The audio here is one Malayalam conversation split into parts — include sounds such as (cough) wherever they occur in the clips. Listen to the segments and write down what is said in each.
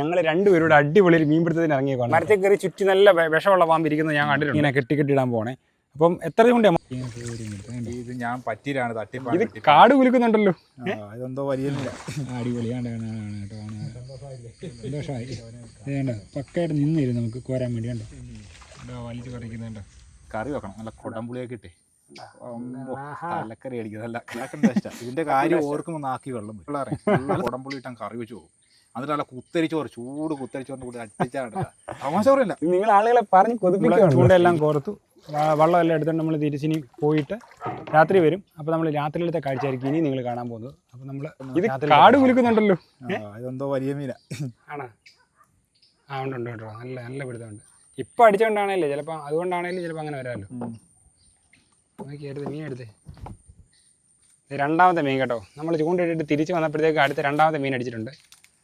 ഞങ്ങൾ രണ്ടുപേരുടെ അടിപൊളി ഒരു മീൻപിടുത്തത്തിന് ഇറങ്ങിയേക്കാണ് മരത്തിൽ കയറി ചുറ്റി നല്ല വിഷമുള്ള പാമ്പ് ഇരിക്കുന്നത് ഞാൻ കണ്ടിട്ടുണ്ട്. ഇങ്ങനെ കെട്ടി ഇടാൻ പോണേ. അപ്പം എത്ര കൊണ്ട് ഇത് ഞാൻ പറ്റിയിലാണ് ഇത് തട്ടിപ്പാണ് കാട് കുലുക്കുന്നുണ്ടല്ലോ. ഇതെന്തോ വലിയ അടിപൊളിയാണ് കേട്ടോ ഇത് പക്കയായിട്ട് നിന്നിരും നമുക്ക് കോരാൻ വേണ്ടി കണ്ടോ? ഇതാ വലിച്ചു കറിക്കുന്നുണ്ട് കറി വെക്കണം. നല്ല കുടംപുളിയൊക്കെ ഇട്ടേ. തലക്കറി അടിക്കും. നല്ല ടേസ്റ്റാ ഇതിന്റെ കാര്യം ഓർക്കുമ്പോൾ നാക്കി വെള്ളം കുടംപുളി ഇട്ടാൻ കറി വെച്ച് പോകും. എന്നിട്ട് നല്ല കുത്തരിച്ചോറ് ചൂട് കുത്തരിച്ചോറിന് കൂടി അടുപ്പിച്ചാണ് തമാശ പറയല്ല. നിങ്ങൾ ആളുകളെ പറഞ്ഞ് കൊതിപ്പിക്കുകയാണ് ചൂണ്ടെല്ലാം കോർത്തു. വെള്ളമെല്ലാം എടുത്തുകൊണ്ട് നമ്മൾ തിരിച്ചിനി പോയിട്ട് രാത്രി വരും. അപ്പോൾ നമ്മൾ രാത്രിയിലത്തെ കാഴ്ചയായിരിക്കും ഇനി നിങ്ങൾ കാണാൻ പോകുന്നത്. അപ്പോൾ നമ്മൾ ഇത് കാട് കുലുക്കുന്നുണ്ടല്ലോ. അതെന്തോ വലിയ മീന. ആണോ? ആ ഉണ്ട് ഉണ്ട് കേട്ടോ നല്ല നല്ല പിടുത്തമുണ്ട്. ഇപ്പം അടിച്ചുകൊണ്ടാണല്ലേ ചിലപ്പോൾ അതുകൊണ്ടാണേലും ചിലപ്പോ അങ്ങനെ വരാമല്ലോ നോക്കി എടുത്ത് മീൻ എടുത്തേ. രണ്ടാമത്തെ മീൻ കേട്ടോ. നമ്മൾ ചൂണ്ടിട്ടിട്ട് തിരിച്ചു വന്നപ്പോഴത്തേക്ക് അടുത്ത രണ്ടാമത്തെ മീൻ അടിച്ചിട്ടുണ്ട്.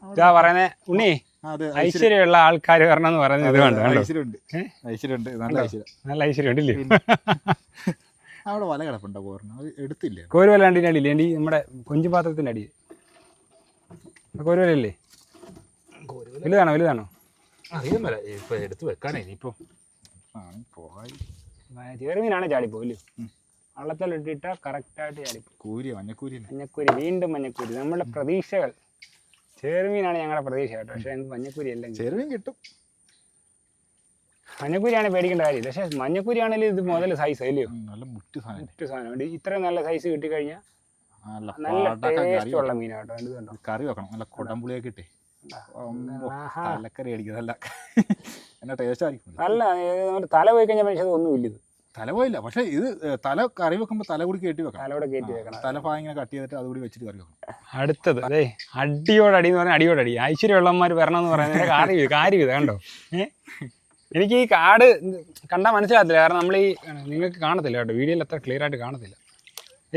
ഇതാ പറയുന്നത് ഉണ്ണി അതെ ഐശ്വര്യമുള്ള ആൾക്കാർ വരണം എന്ന് പറയുന്നത് ഇത് കണ്ടോ ഐശ്വര്യമുണ്ട്. ഐശ്വര്യമുണ്ട് നല്ല ഐശ്വര്യം. നല്ല ഐശ്വര്യം ഉണ്ടല്ലേ (laughs) അവിടെ വല കിടപ്പുണ്ടോ എടുത്തില്ല അത് എടുത്തില്ലേ? കോരുവലാണ്ടിന്റെ അടിയില്ലേ? എന്റെ നമ്മുടെ കൊഞ്ചു പാത്രത്തിന്റെ അടിയിൽ കോരുവലല്ലേ വലുതാണോ വലുതാണോ? അറിയാൻ ഇപ്പൊ എടുത്ത് വെക്കാനേ ഇനിയിപ്പോ. ചെറുമീനാണ് ചാടിപ്പോ ഇല്ലയോ വള്ളത്തിലിട്ടിട്ട് കറക്റ്റായിട്ട് ചാടിപ്പോ കൂരി മഞ്ഞക്കൂരി മഞ്ഞക്കൂരി വീണ്ടും മഞ്ഞക്കൂരി. നമ്മുടെ പ്രതീക്ഷകൾ. ചെറുമീനാണ് ഞങ്ങളുടെ പ്രതീക്ഷ കേട്ടോ പക്ഷെ ഞങ്ങൾക്ക് മഞ്ഞക്കുരി എല്ലാം. ചെറുമീൻ കിട്ടും. മഞ്ഞക്കുരിയാണ് പേടിക്കേണ്ട കാര്യം. പക്ഷെ മഞ്ഞക്കുരി ആണെങ്കിലും ഇത് മുതൽ സൈസ് അല്ലയോ നല്ല മുട്ടി സാധനം. മറ്റു സാധനം. ഉണ്ട്. ഇത്രയും നല്ല സൈസ് കിട്ടിക്കഴിഞ്ഞാൽ നല്ല നല്ല പാടക്കം കറി ടേസ്റ്റ് ഉള്ള ഇത് കണ്ടോ? കറി വെക്കണം. നല്ല കുടംപുളിയൊക്കെ ഇട്ടേ. തലക്കറി അടിക്കും നല്ല (laughs) എന്നാ ടേസ്റ്റ് ആയിരിക്കും. നല്ല ഏ, നമ്മുടെ തല പോയി കഴിഞ്ഞാൽ അതൊന്നും ഇല്ല ഇത്. തല പോയില്ല പക്ഷെ ഇത് തല കറി വെക്കുമ്പോൾ തല കൂടി കയറ്റി വെക്കണം. തലയോടെ കയറ്റി വെക്കണം. തല ഭാഗം ഇങ്ങനെ കട്ട് ചെയ്തിട്ട് അതുകൂടി വെച്ചിട്ട് കറി വെക്കണം. അടുത്തത് അതെ അടിയോടടി എന്ന് പറഞ്ഞാൽ അടിയോടടി. ഐശ്വര്യമുള്ളവന്മാർ വരണം എന്ന് പറയുന്നത് കാര്യം ഇത് കാര്യം ഇത് കണ്ടോ? എനിക്ക് ഈ കാട് കണ്ടാൽ മനസ്സിലാകത്തില്ല. കാരണം നമ്മൾ ഈ നിങ്ങൾക്ക് കാണത്തില്ല കേട്ടോ. വീഡിയോയിൽ അത്ര ക്ലിയർ ആയിട്ട് കാണത്തില്ല.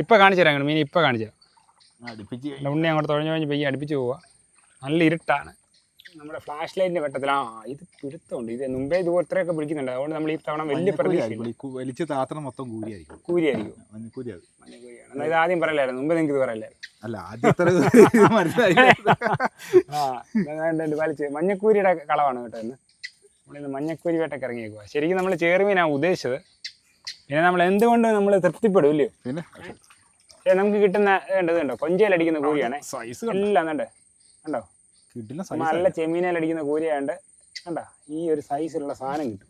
ഇപ്പം കാണിച്ചു തരാം മീൻ ഇപ്പം കാണിച്ചു തരാം. ഉണ്ണി അങ്ങോട്ട് തുഴഞ്ഞു തുഴഞ്ഞ് പെയ്യ അടുപ്പിച്ച് പോവുക നല്ല ഇരുട്ടാണ്. നമ്മുടെ ഫ്ലാഷ് ലൈറ്റിന്റെ വെട്ടത്തിൽ ആ ഇത് പിടുത്തമുണ്ട്. ഇത് മുമ്പേ ഇത് ഇത്രയൊക്കെ പിടിക്കുന്നുണ്ട്. അതുകൊണ്ട് നമ്മൾ ഈ തവണ വലിയ പ്രതീക്ഷ വലിച്ച് താത്തണം മൊത്തം കൂരിയായിരിക്കും കൂരിയായിരിക്കും മഞ്ഞക്കൂരി മഞ്ഞക്കൂരിയാണ് എന്നാൽ ഇത് ആദ്യം പറയലായിരുന്നു. മുമ്പേ നിങ്ങൾക്ക് ഇത് പറയലായിരുന്നു. അല്ല ആദ്യത്തെ (laughs) മനസ്സിലായി ആ വലിച്ച്. മഞ്ഞക്കൂരിയുടെ കളവാണ് കേട്ടോ ഇന്ന്. നമ്മളിന്ന് മഞ്ഞക്കൂരി വേട്ടൊക്കെ ഇറങ്ങിയേക്കുക ശരിക്കും നമ്മൾ ചേർമീനാണ് ഉദ്ദേശിച്ചത്. പിന്നെ നമ്മൾ എന്തുകൊണ്ട് നമ്മൾ തൃപ്തിപ്പെടും ഇല്ലയോ? പിന്നെ? നമുക്ക് കിട്ടുന്ന കണ്ടോ? കൊഞ്ചയിലടിക്കുന്ന കൂരിയാണ് സൈസ് എല്ലാം കണ്ടേ? കണ്ടോ? നല്ല ചെമ്മീനയിലടിക്കുന്ന കൂരിയാണ്ട് കണ്ടോ ഈ ഒരു സൈസിലുള്ള സാധനം കിട്ടും.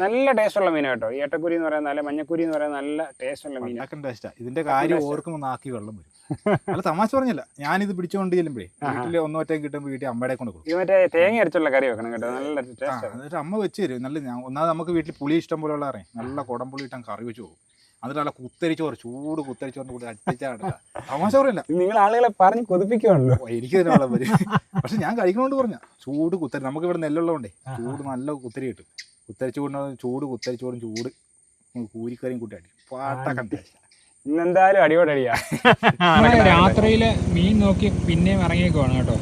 നല്ല ടേസ്റ്റ് ഉള്ള മീനാണ് കേട്ടോ. ഏട്ടക്കുരി എന്ന് പറയുന്ന നല്ല മഞ്ഞക്കുരി എന്ന് പറയുന്ന നല്ല ടേസ്റ്റുള്ള മീനാണ് ഉണ്ടാക്കാൻ ടേസ്റ്റാ ഇതിന്റെ കാര്യം ഓർക്കുമ്പോൾ നാക്കി വെള്ളം വരും. അല്ല തമാശ പറഞ്ഞില്ല. ഞാനിത് പിടിച്ചുകൊണ്ട് ചെല്ലുമ്പോഴേ വീട്ടിൽ ഒന്നോറ്റം കിട്ടുമ്പോൾ വീട്ടിൽ അമ്മയുടെ കൊണ്ട് കൊടുക്കും. മറ്റേ തേങ്ങ അരച്ചുള്ള കറി വെക്കണം കേട്ടോ. നല്ല ടേസ്റ്റ് എന്നിട്ട് അമ്മ വെച്ച് തരും. നല്ല ഒന്നാമത് നമുക്ക് വീട്ടിൽ പുളി ഇഷ്ടം പോലെ ഉള്ള അറിയാം നല്ല കുടംപുളി ഇട്ടാൻ കറി വെച്ച് പോകും എന്നിട്ട് നല്ല കുത്തരിച്ചോറ് ചൂട് കുത്തരിച്ചോറിന് കൂടി അടിച്ചാണ് തമാശ പറയില്ല. നിങ്ങൾ ആളുകളെ പറഞ്ഞ് കൊതിപ്പിക്കുവാണല്ലോ. എനിക്ക് തന്നെ വെള്ളം വരും. പക്ഷെ ഞാൻ കഴിക്കണോണ്ട് പറഞ്ഞ ചൂട് കുത്തരി നമുക്ക് ഇവിടെ നെല്ലുള്ളതുകൊണ്ടേ ചൂട് നല്ല കുത്തരി കിട്ടും. കുത്തരി ചൂടിന് ചൂട് കുത്തരിച്ചോറും ചൂട് കൂരിക്കറിയും കൂട്ടി അടി. പാട്ടൊക്കെ ഇന്നെന്തായാലും അടിയോടടിയാ രാത്രിയിൽ മീൻ നോക്കി പിന്നെയും ഇറങ്ങിയേക്കുവാണ് കേട്ടോ.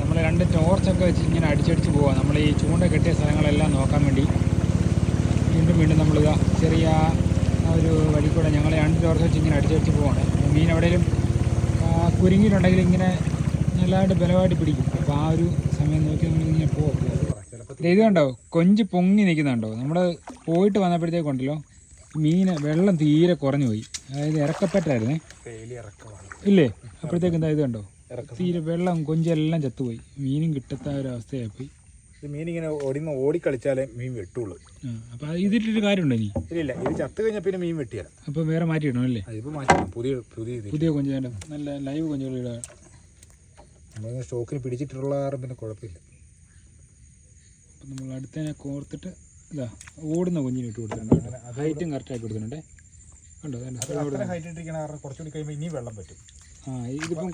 നമ്മൾ രണ്ട് ടോർച്ചൊക്കെ വെച്ച് ഇങ്ങനെ അടിച്ചടിച്ച് പോവാ. നമ്മൾ ഈ ചൂണ്ട കെട്ടിയ സ്ഥലങ്ങളെല്ലാം നോക്കാൻ വേണ്ടി. വീണ്ടും വീണ്ടും നമ്മളിതാ ചെറിയ ഒരു വഴി കൂടെ ഞങ്ങൾ രണ്ട് ടോർച്ച് വെച്ച് ഇങ്ങനെ അടിച്ചടിച്ച് പോവാണ്. മീൻ എവിടെയും കുരുങ്ങിയിട്ടുണ്ടെങ്കിൽ ഇങ്ങനെ നല്ലതായിട്ട് ബലമായിട്ട് പിടിക്കും. അപ്പോൾ ആ ഒരു സമയം നോക്കി നമ്മൾ ഇങ്ങനെ പോകും ഇത് കണ്ടോ? കൊഞ്ച് പൊങ്ങി നിൽക്കുന്നുണ്ടോ നമ്മൾ പോയിട്ട് വന്നപ്പോഴത്തേക്കുണ്ടല്ലോ മീൻ വെള്ളം തീരെ കുറഞ്ഞു പോയി. അതായത് ഇറക്കപ്പെട്ടായിരുന്നേ. ഇല്ലേ? അപ്പോഴത്തേക്ക് എന്താ ഇത് കണ്ടോ? തീരെ വെള്ളം കൊഞ്ചെല്ലാം ചത്തുപോയി. മീനും കിട്ടത്ത ഒരു അവസ്ഥയായിപ്പോയി. മീൻ ഇങ്ങനെ ഓടിന്ന് ഓടിക്കളിച്ചാലേ മീൻ വെട്ടുള്ളൂ. അപ്പൊ ഇതിട്ടൊരു കാര്യമുണ്ടോ ഇനി? ഇല്ല ഇത് ചത്ത് കഴിഞ്ഞാൽ പിന്നെ മീൻ വെട്ടിയാൽ അപ്പോൾ വേറെ മാറ്റിയിടണം അല്ലേ? ഇപ്പൊ മാറ്റിയിടണം പുതിയ പുതിയ ഇത് പുതിയ കൊഞ്ച് നല്ല ലൈവ് കൊഞ്ചുകൾ ഇടുക നമ്മൾ സ്റ്റോക്കിന് പിടിച്ചിട്ടുള്ള കാരണം പിന്നെ കുഴപ്പമില്ല. അപ്പം നമ്മൾ അടുത്തതിനെ കോർത്തിട്ട് ഇതാ ഓടുന്ന കൊഞ്ചിന് ഇട്ട് കൊടുത്തിട്ടുണ്ട് ഹൈറ്റും കറക്റ്റ് ആയി കണ്ടോ കൊടുത്തിട്ടുണ്ട്. ഹൈറ്റ് ഇട്ടിരിക്കണ കാരണം കുറച്ചുകൂടി കഴിയുമ്പോൾ ഇനിയും വെള്ളം പറ്റും. ആ ഇതിപ്പം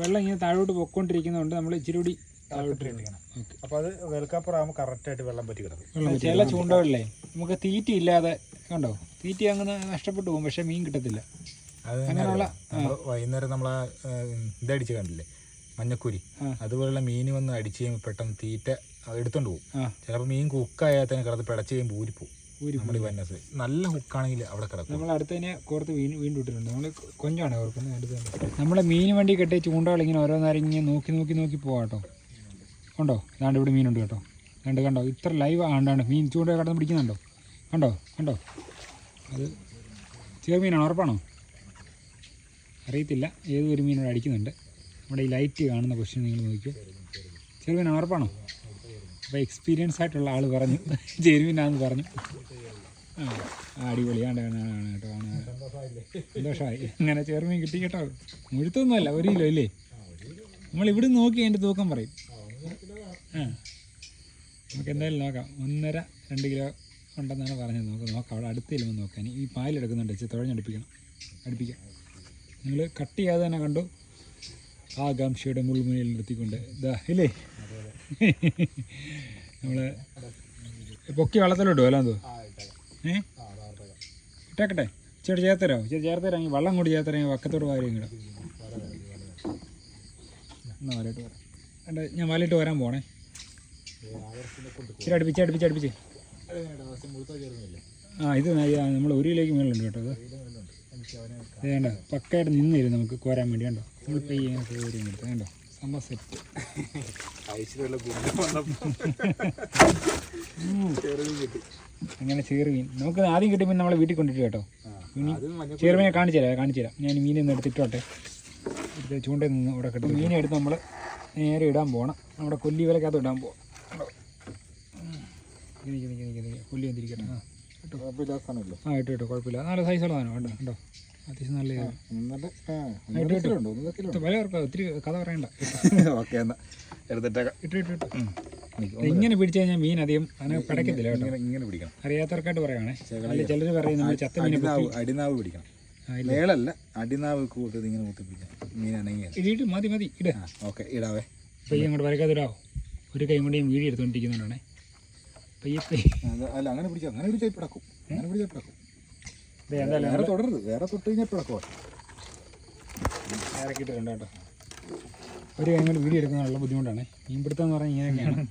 വെള്ളം ഇങ്ങനെ താഴോട്ട് പൊക്കോണ്ടിരിക്കുന്നതുകൊണ്ട് നമ്മൾ ഇച്ചിരി കൂടി അപ്പോൾ അത് വെൽക്കാപ്പുറമാകുമ്പോൾ കറക്റ്റായിട്ട് വെള്ളം പറ്റി കിടക്കും. ചില ചൂണ്ടകളിലെ നമുക്ക് തീറ്റ ഇല്ലാതെ കണ്ടോ? തീറ്റ അങ്ങനെ നഷ്ടപ്പെട്ടു പോകും പക്ഷെ മീൻ കിട്ടത്തില്ല. അത് അങ്ങനെയുള്ള നമ്മൾ വൈകുന്നേരം നമ്മൾ ഇതടിച്ച് കണ്ടില്ലേ? മഞ്ഞക്കുരി. അതുപോലുള്ള മീൻ വന്ന് അടിച്ച് കഴിയുമ്പോൾ പെട്ടെന്ന് തീറ്റ എടുത്തോണ്ട് പോകും. ചിലപ്പോൾ മീൻ കുക്കായാൽ തന്നെ കിടന്ന് പിടച്ച് കഴിയുമ്പോൾ ഊരിപ്പോവും. നല്ല ഹുക്കാണെങ്കിൽ അവിടെ കിടക്കും. നമ്മൾ അടുത്ത് തന്നെ കോർത്ത് വീണ്ടും വീണ്ടും ഇട്ടിട്ടുണ്ട്. നമ്മൾ കൊഞ്ചാണ് ഓർക്കുന്നത് അടുത്ത് നമ്മളെ മീൻ വണ്ടി കെട്ടിയ ചൂണ്ടകൾ ഇങ്ങനെ ഓരോന്നേരം ഇങ്ങനെ നോക്കി നോക്കി നോക്കി പോവാട്ടോ. കണ്ടോ? ഇതാണ്ട് ഇവിടെ മീനുണ്ട് കേട്ടോ. രണ്ട് കണ്ടോ? ഇത്ര ലൈവ് ആണ്ടാണ്. മീൻ ചൂണ്ട കടന്ന് പിടിക്കുന്നുണ്ടോ? കണ്ടോ? കണ്ടോ? അത് ചെറുമീനാണ് ഉറപ്പാണോ? അറിയത്തില്ല. ഏതോ ഒരു മീനോട് അടിക്കുന്നുണ്ട്. നമ്മുടെ ഈ ലൈറ്റ് കാണുന്ന പൊസിഷൻ നിങ്ങൾ നോക്കിയോ ചെറുമീനാണ് ഉറപ്പാണോ? അപ്പോൾ എക്സ്പീരിയൻസ് ആയിട്ടുള്ള ആൾ പറഞ്ഞു. ചെറുമീനാന്ന് പറഞ്ഞു. ആ അടിപൊളി. ആണ് കേട്ടോ. സന്തോഷമായി. ഇങ്ങനെ ചെറുമീൻ കിട്ടി കേട്ടോ. മുഴുത്തൊന്നുമല്ല ഒരു കിലോ ഇല്ലേ? നമ്മൾ ഇവിടെ നോക്കി അതിന്റെ തൂക്കം പറയും. നമുക്ക് എന്തായാലും നോക്കാം. ഒന്നര രണ്ട് കിലോ ഉണ്ടെന്നാണ് പറഞ്ഞത്. നമുക്ക് നോക്കാം. അവിടെ അടുത്തില്ല നോക്കാൻ ഈ പാലെടുക്കുന്നുണ്ട് ഇച്ചിരി തുഴഞ്ഞടുപ്പിക്കണം അടുപ്പിക്കാം. നിങ്ങൾ കട്ട് ചെയ്യാതെ തന്നെ കണ്ടു. ആകാംക്ഷയുടെ മുൾമുനയിൽ നിർത്തിക്കൊണ്ട്. ഇതാ ഇല്ലേ? നമ്മൾ പൊക്കി വള്ളത്തിലോട്ട് അല്ല എന്തോ? ഏ? ഇട്ടേക്കട്ടെ. ഇച്ചിരി ചേർത്തരോ ഇച്ചിരി ചേർത്തരാങ്കിൽ വെള്ളം കൂടി ചേർത്തരാങ്കിൽ വക്കത്തോട് വാരിയും കിടാം എന്നാ വലയിട്ട് വരാം. ഞാൻ വലയിട്ട് വരാൻ പോണേ. ആ ഇത് നമ്മൾ ഒരു കിലോയ്ക്ക് മേലുണ്ട് കേട്ടോ അത് വേണ്ട വേണ്ട പക്കയായിട്ട് നിന്നിരുന്നു നമുക്ക് കോരാൻ വേണ്ടി കണ്ടോ? നമ്മളിപ്പോൾ ഈ കോരി എടുത്ത് കണ്ടോ? സംഭവം സെറ്റ് അങ്ങനെ ചെറുമീൻ നമുക്ക് ആദ്യം കിട്ടിയപ്പോൾ നമ്മളെ വീട്ടിൽ കൊണ്ടിട്ട് കേട്ടോ. ഇനി ചെറുമീനെ കാണിച്ചു തരാം കാണിച്ചു തരാം. ഞാൻ മീനെ നിന്ന് എടുത്തിട്ടോട്ടെ. എടുത്ത് ചൂണ്ടയിൽ നിന്ന് ഇവിടെ കിട്ടും മീനെ എടുത്ത് നമ്മൾ നേരെ ഇടാൻ പോകണം നമ്മുടെ കൊല്ലി വിലക്കകത്ത് ഇടാൻ പോകാം ആ കുഴപ്പമില്ലാത്തതാണല്ലോ ആ ഇട്ടു ഇട്ടു. കുഴപ്പമില്ല. നല്ല സൈസുള്ള സാധനം കണ്ടോ കേട്ടോ അത്യാവശ്യം നല്ല ഇത്. ഒന്നര ആ ഇട്ട് ഇട്ട്. ഒന്നര കിലോ ഉണ്ട്? ഒന്നര കിലോ ഇട്ട് വില ഓർക്കാം ഒത്തിരി കഥ പറയണ്ട. ഓക്കെ എന്നാ. എടുത്തിട്ടേക്കാം. ഇട്ടു ഇട്ടു ഇട്ടു. നിക്ക്. ഇങ്ങനെ പിടിച്ചു കഴിഞ്ഞാൽ മീൻ അധികം അങ്ങനെ പിടയ്ക്കത്തില്ല കേട്ടോ. ഇങ്ങനെ പിടിക്കണം. അറിയാത്തവർക്കായിട്ട് പറയുകയാണേ അല്ല ചിലർ പറയും നമ്മൾ ചത്ത മീൻ അടിനാവ് പിടിക്കണം. മേളല്ല അടിനാവ് കൂട്ടത് ഇങ്ങനെ കുത്തിപ്പിടിക്കണം മീൻ അനങ്ങിയത് ഇടിയിട്ട് മതി മതി. ഇടാ. ഓക്കെ ഇടാവേ. ഇങ്ങോട്ട് അങ്ങോട്ട് വരക്കാതിടാവോ ഒരു കൈ കൊണ്ട് ഞാൻ വീഡിയോ എടുത്തുകൊണ്ടിരിക്കുന്നുണ്ടാണേ പയ്യെ പയ്യെ അല്ല അങ്ങനെ പിടിക്കാം അങ്ങനെ പിടിച്ചാൽ പിടക്കും അങ്ങനെ പിടിച്ചാൽ പിടക്കും വേറെ തുടരുത്. വേറെ തൊട്ട് കഴിഞ്ഞാൽ പിടക്കുവാ ഇറക്കിയിട്ടുണ്ട് കേട്ടോ ഒരു കൈ കൊണ്ട് വീഡിയോ എടുക്കുന്നതിനുള്ള ബുദ്ധിമുട്ടാണ്. മീൻപിടുത്തം എന്ന് പറഞ്ഞാൽ ഇങ്ങനെയൊക്കെയാണ്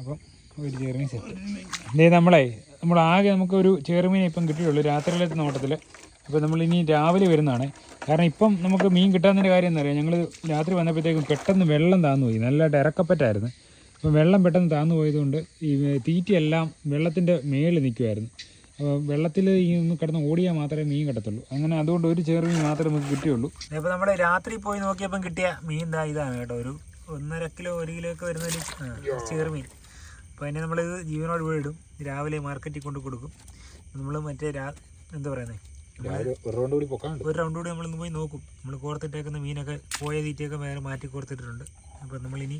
അപ്പം ഒരു ചെറുമീൻ സെറ്റ് നമ്മളെ നമ്മൾ ആകെ നമുക്കൊരു ചെറുമീനെ ഇപ്പം കിട്ടിയുള്ളൂ രാത്രിയിലത്തെ നോട്ടത്തിൽ അപ്പോൾ നമ്മൾ ഇനി രാവിലെ വരുന്നതാണ്. കാരണം ഇപ്പം നമുക്ക് മീൻ കിട്ടാത്തതിന്റെ കാര്യം എന്താ പറയുക ഞങ്ങൾ രാത്രി വന്നപ്പോഴത്തേക്കും പെട്ടെന്ന് വെള്ളം താന്നു പോയി. നല്ലതായിട്ട് ഇറക്കപ്പറ്റായിരുന്നു. അപ്പം വെള്ളം പെട്ടെന്ന് താന്നു പോയതുകൊണ്ട് ഈ തീറ്റയെല്ലാം വെള്ളത്തിന്റെ മേളിൽ നിൽക്കുമായിരുന്നു അപ്പോൾ വെള്ളത്തിൽ ഈ ഒന്ന് കിടന്ന് ഓടിയാൽ മാത്രമേ മീൻ കിട്ടത്തുള്ളൂ. അങ്ങനെ അതുകൊണ്ട് ഒരു ചെറുമീൻ മാത്രമേ നമുക്ക് കിട്ടിയുള്ളൂ. അപ്പോൾ നമ്മുടെ രാത്രി പോയി നോക്കിയപ്പം കിട്ടിയ മീൻ ഇതാ ഇതാണ് കേട്ടോ. ഒരു ഒന്നര കിലോ ഒരു കിലോ ഒക്കെ വരുന്ന ഒരു ചെറുമീൻ അപ്പോൾ അതിനെ നമ്മൾ ജീവനോട് വീടും രാവിലെ മാർക്കറ്റിൽ കൊണ്ട് കൊടുക്കും. നമ്മൾ മറ്റേ രാ എന്താ പറയുന്നത് ഒരു റൗണ്ട് കൂടി പൊക്കാണ്ട് ഒരു റൗണ്ട് കൂടി നമ്മളൊന്ന് പോയി നോക്കും. നമ്മൾ കോർത്തിട്ടേക്കുന്ന മീനൊക്കെ പോയ തീറ്റയൊക്കെ വേറെ മാറ്റി കോർത്തിട്ടുണ്ട് അപ്പോൾ നമ്മളിനി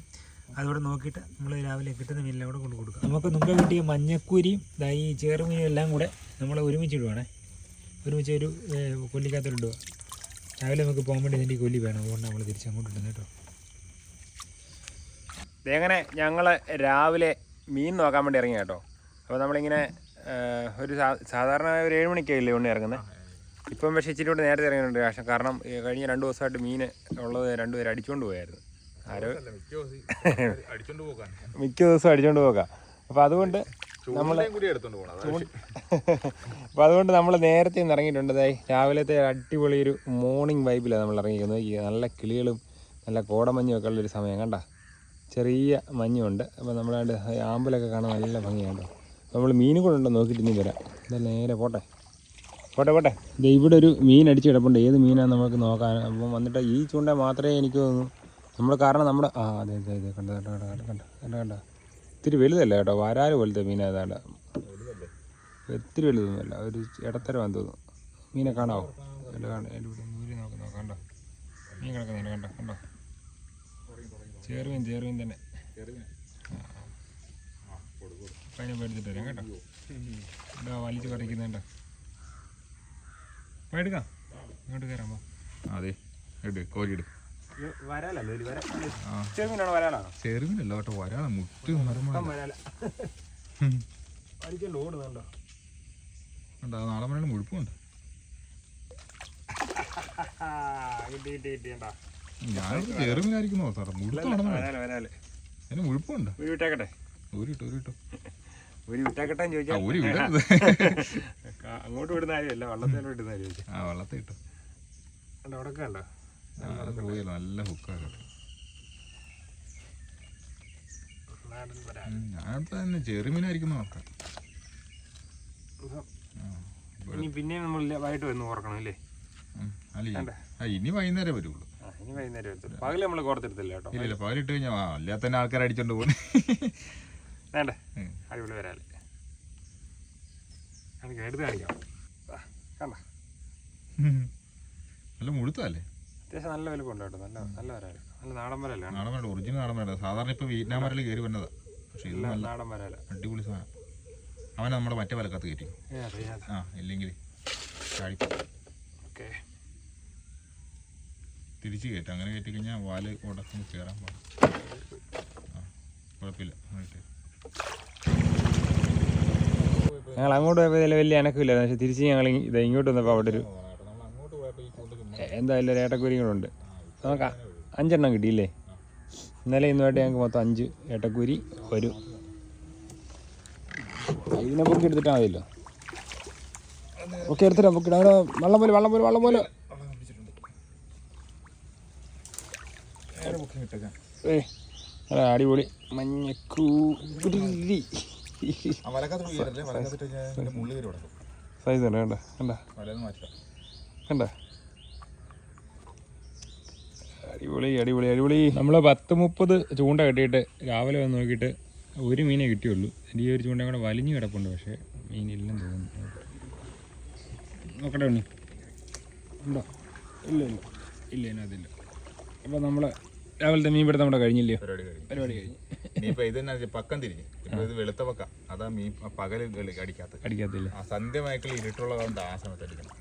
അതോടെ നോക്കിയിട്ട് നമ്മൾ രാവിലെ കിട്ടുന്ന മീനെല്ലാം കൂടെ കൊണ്ട് കൊടുക്കാം. നമുക്ക് മുമ്പേ കിട്ടിയ മഞ്ഞക്കൂരിയും ദാ ഈ ചേറുമീനും എല്ലാം കൂടെ നമ്മൾ ഒരുമിച്ച് ഇടുവാണേ ഒരുമിച്ച് ഒരു ഏഹ്, കൊല്ലിക്കകത്തോട്ട് ഇടുക രാവിലെ നമുക്ക് പോകാൻ വേണ്ടി ഇതിന്റെ കൊല്ലി വേണം. അതുകൊണ്ട് നമ്മൾ തിരിച്ചങ്ങോട്ട് ഇടുന്നത് കേട്ടോ. അങ്ങനെ ഞങ്ങൾ രാവിലെ മീൻ നോക്കാൻ വേണ്ടി ഇറങ്ങി കേട്ടോ. അപ്പോൾ നമ്മളിങ്ങനെ ഒരു സാധാരണ ഒരു ഏഴ് മണിക്കല്ലേ ഉണ്ണി ഇറങ്ങുന്നത് ഇപ്പം പക്ഷേ ഇച്ചിരി കൂടെ നേരത്തെ ഇറങ്ങിയിട്ടുണ്ട് പക്ഷേ കാരണം കഴിഞ്ഞ രണ്ട് ദിവസമായിട്ട് മീൻ ഉള്ളത് രണ്ടുപേരും അടിച്ചുകൊണ്ട് പോയായിരുന്നു. ആരോ മിക്ക ദിവസവും അടിച്ചുകൊണ്ട് പോകാം. അപ്പോൾ അതുകൊണ്ട് നമ്മൾ (laughs) അപ്പോൾ അതുകൊണ്ട് നമ്മൾ നേരത്തെ ഇറങ്ങിയിട്ടുണ്ടതായി രാവിലത്തെ അടിപൊളി ഒരു മോർണിംഗ് വൈബിലാണ് നമ്മൾ ഇറങ്ങിയിരിക്കുന്നത്. ഈ നല്ല കിളികളും നല്ല കോടമഞ്ഞും ഒക്കെ ഉള്ളൊരു സമയം കണ്ട? ചെറിയ മഞ്ഞുണ്ട്. അപ്പോൾ നമ്മളാണ്ട് ആമ്പലൊക്കെ കാണാൻ നല്ല ഭംഗിയാണ് നമ്മൾ മീനും കൂടെ ഉണ്ടോ നോക്കിയിട്ട് ഇനി വരാം. നേരെ പോട്ടെ. പോട്ടെ പോട്ടെ. ഇവിടെ ഒരു മീൻ അടിച്ച് കിടപ്പുണ്ട്. ഏത് മീനാണ് നമുക്ക് നോക്കാൻ അപ്പം വന്നിട്ട് ഈ ചൂണ്ട മാത്രമേ എനിക്ക് തോന്നുന്നു. നമ്മൾ കാരണം നമ്മുടെ ആ അതെ അതെ അതെ കണ്ട കണ്ട കണ്ട കണ്ട കണ്ട കണ്ട ഇത്തിരി വലുതല്ല കേട്ടോ? വരാൽ പോലത്തെ മീൻ ഏതാണ്ട് ഒത്തിരി വലുതൊന്നുമല്ല. ഒരു ഇടത്തരമാണെന്ന് തോന്നുന്നു. മീനെ കാണാവോ? കണ്ടോ? മീൻ കിടക്കുന്നുണ്ട് കണ്ടോ കണ്ടോ? ചേറുമീൻ ചേറുമീൻ തന്നെ. അതിനെ പേടിച്ചിട്ട് വരാം കേട്ടോ? എന്താ വലിച്ച് പറിക്കുന്നുണ്ടോ. എടുക്കാം ഇങ്ങോട്ട് കയറാൻ പോ. അതെ കോരിയിട് കേട്ടോ വരാ മുട്ട് ഉണ്ടാ. നാളെ മണി മുഴുപ്പുണ്ട് ഞാനിവിടെ ചെറുവിനായിരിക്കുന്നോ സാറേ മുഴുപ്പ് നടന്നു മുഴുപ്പുണ്ട് ഒരു ഊരിട്ടോ. ഒരു വിട്ടേക്കട്ടെ ചോദിച്ചാൽ ഒരു വിടരുത് അങ്ങോട്ട് വിടുന്ന കാര്യമല്ല വള്ളത്തേലും വിടുന്ന കാര്യം ആ വള്ളത്തെ ഇട്ടോ. കണ്ടോ അവിടെ കണ്ടോ? പോയല്ലോ നല്ല ഹുക്കാണ് ഞാനിപ്പോ തന്നെ ചെറുമീനായിരിക്കും നോക്കാം. ഇനി പിന്നെയും നമ്മൾ വൈകിട്ട് വന്ന് ഓർക്കണം അല്ലേ ഇനി വൈകുന്നേരം വരുള്ളൂ. ഇനി വൈകുന്നേരം പകൽ നമ്മൾ കോർത്തെടുത്തില്ല കേട്ടോ. ഇല്ല പകലിട്ട് കഴിഞ്ഞാൽ അല്ലാത്ത അല്ലാതെ ആൾക്കാർ അടിച്ചോണ്ട് പോകും വേണ്ടേ? അടിപൊളി വരാൽ. കാണിക്കാം എടുത്ത് കാണിക്കാം. കണ്ട? നല്ല മുഴുത്തല്ലേ അത്യാവശ്യം നല്ല വലുപ്പമുണ്ട് കേട്ടോ. നല്ല നല്ല വരാൽ. നല്ല നാടൻ വരലാണ് നാടൻ വേണ്ട ഒറിജിനൽ നാടൻ വരല. സാധാരണ ഇപ്പൊ വിയറ്റ്നാം വരൽ കയറി വന്നതാ. പക്ഷേ ഇത് നല്ല നാടൻ വരാല. അടിപൊളി സാധനം. അവനെ നമ്മുടെ മറ്റേ വലക്കത്ത് കയറ്റി ആ ഇല്ലെങ്കിൽ ചാടി ഓക്കെ. തിരിച്ച് കയറ്റാം അങ്ങനെ കയറ്റി കഴിഞ്ഞാൽ വാൽ ഉടക്കം കയറാൻ പാടില്ല. ആ കുഴപ്പമില്ല. അങ്ങോട്ട് ഞങ്ങൾ അങ്ങോട്ട് പോയപ്പോൾ ഇതിൽ വലിയ അനക്കമില്ലായിരുന്നു. പക്ഷെ തിരിച്ച് ഞങ്ങൾ ഇത് ഇങ്ങോട്ട് വന്നപ്പോൾ അവിടെ ഒരു നമ്മൾ അങ്ങോട്ട് പോയപ്പോൾ ഈ ഉണ്ട്. എന്തായാലും ഒരു നമുക്ക് അഞ്ചെണ്ണം കിട്ടിയില്ലേ? ഇന്നലെ ഇന്നുമായിട്ട് ഞങ്ങൾക്ക് മൊത്തം അഞ്ച് ഏട്ടക്കൂരി ഒരു ഇതിനെ പൊക്കി എടുത്തിട്ടാൽ മതിയല്ലോ. ഓക്കെ എടുത്തിട്ടാ പൊക്കി അവിടെ വെള്ളം പോലെ വെള്ളം പോലെ വെള്ളം പോലെ ഏ അല്ല അടിപൊളി മഞ്ഞക്കൂരി സൈസ് ഉണ്ട് കണ്ട? കണ്ട? കണ്ട? അടിപൊളി അടിപൊളി അടിപൊളി. നമ്മൾ പത്ത് മുപ്പത് ചൂണ്ട കെട്ടിയിട്ട് രാവിലെ വന്ന് നോക്കിയിട്ട് ഒരു മീനെ കിട്ടിയുള്ളൂ. ഈ ഒരു ചൂണ്ട കൂടെ വലിഞ്ഞു കിടപ്പുണ്ട് പക്ഷേ മീനില്ലെന്ന് തോന്നുന്നു. നോക്കട്ടെ ഉണ്ണി. ഉണ്ടോ? ഇല്ല ഇല്ല. ഇല്ല അതില്ല അപ്പോൾ നമ്മൾ രാവിലത്തെ മീൻ പിടുത്തം നമ്മുടെ കഴിഞ്ഞില്ലേ പരിപാടി കഴിഞ്ഞു. പരിപാടി കഴിഞ്ഞു. ഇനിയിപ്പോ ഇത് തന്നെ പക്കം തിരിഞ്ഞ്. ഇപ്പൊ ഇത് വെളുത്ത പക്ക. അതാ മീൻ പകൽ അടിക്കാത്ത അടിക്കാത്തില്ല ആ സന്ധ്യ മയക്കിൽ ഇരുട്ടുള്ളത് കൊണ്ട് ആ സമയത്ത് അടിക്കണം.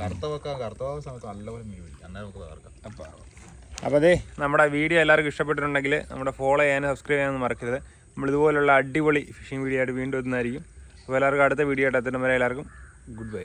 കറുത്ത പക്ക കറുത്ത പക്ക സമയത്ത് നല്ലപോലെ മീൻ പിടിക്കും. അന്നേരം നമുക്ക് തകർക്കാം. അപ്പോൾ അപ്പോൾ അതെ നമ്മുടെ വീഡിയോ എല്ലാവർക്കും ഇഷ്ടപ്പെട്ടിട്ടുണ്ടെങ്കിൽ നമ്മുടെ ഫോളോ ചെയ്യാനും സബ്സ്ക്രൈബ് ചെയ്യാനും മറക്കരുത്. നമ്മൾ ഇതുപോലുള്ള അടിപൊളി ഫിഷിംഗ് വീഡിയോ ആയിട്ട് വീണ്ടും എത്തുന്നതായിരിക്കും. അപ്പോൾ എല്ലാവർക്കും അടുത്ത വീഡിയോ ആയിട്ട് എത്തുന്നവരെ എല്ലാവർക്കും ഗുഡ് ബൈ